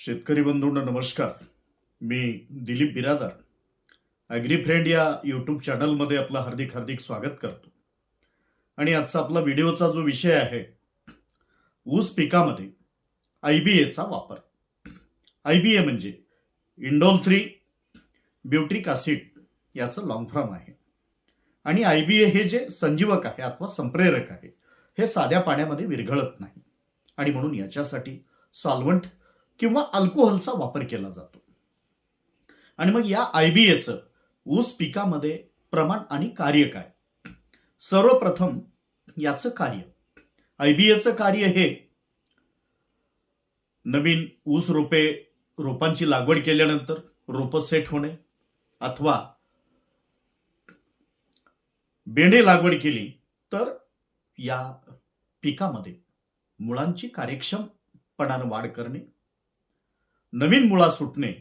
शेतकरी बंधूंना नमस्कार. मी दिलीप बिरादार. ॲग्री फ्रेंड या यूट्यूब चॅनलमध्ये आपलं हार्दिक हार्दिक स्वागत करतो. आणि आजचा आपला व्हिडिओचा जो विषय आहे ऊस पिकामध्ये आय बी एचा वापर. आय बी ए म्हणजे इंडोल थ्री ब्युट्रिक ॲसिड याचं लॉंग फॉर्म आहे. आणि आय बी ए हे जे संजीवक आहे अथवा संप्रेरक आहे हे साध्या पाण्यामध्ये विरघळत नाही. आणि म्हणून याच्यासाठी सॉल्वंट किंवा अल्कोहोलचा वापर केला जातो. आणि मग या आय बी एचं ऊस पिकामध्ये प्रमाण आणि कार्य काय? सर्वप्रथम याचं कार्य. आय बी एचं कार्य हे नवीन ऊस रोपे रोपांची लागवड केल्यानंतर रोपं सेट होणे अथवा बेंडे लागवड केली तर या पिकामध्ये मुळांची कार्यक्षमपणानं वाढ करणे नवीन मुळा सुटणे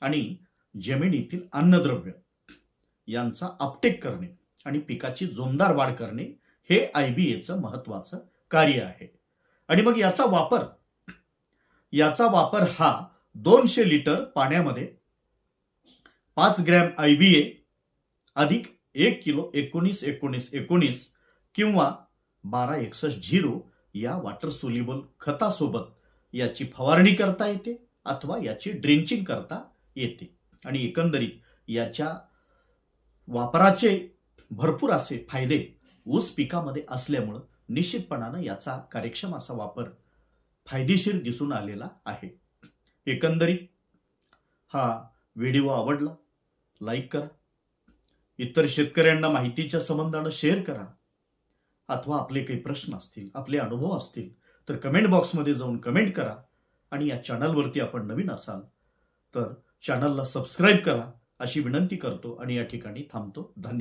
आणि जमिनीतील अन्नद्रव्य यांचा अपटेक करणे आणि पिकाची जोमदार वाढ करणे हे आय बी एचं महत्वाचं कार्य आहे. आणि मग याचा वापर याचा वापर हा दोनशे लिटर पाण्यामध्ये पाच ग्रॅम आय बी ए अधिक एक किलो एकोणीस एकोणीस एकोणीस किंवा बारा एकसष्ट झिरो या वॉटर सोल्युबल खतासोबत याची फवारणी करता येते. अथवा याची ड्रिंचिंग करता येते. आणि एकंदरीत याच्या वापराचे भरपूर असे फायदे ऊस पिकामध्ये असल्यामुळं निश्चितपणानं याचा कार्यक्षम असा वापर फायदेशीर दिसून आलेला आहे. एकंदरीत हा व्हिडिओ आवडला लाईक करा. इतर शेतकऱ्यांना माहितीच्या संबंधानं शेअर करा. अथवा आपले काही प्रश्न असतील आपले अनुभव असतील तर कमेंट बॉक्समध्ये जाऊन कमेंट करा. आणि या चॅनलवरती आपण नवीन असाल तर चॅनलला सबस्क्राईब करा अशी विनंती करतो आणि या ठिकाणी थांबतो. धन्यवाद.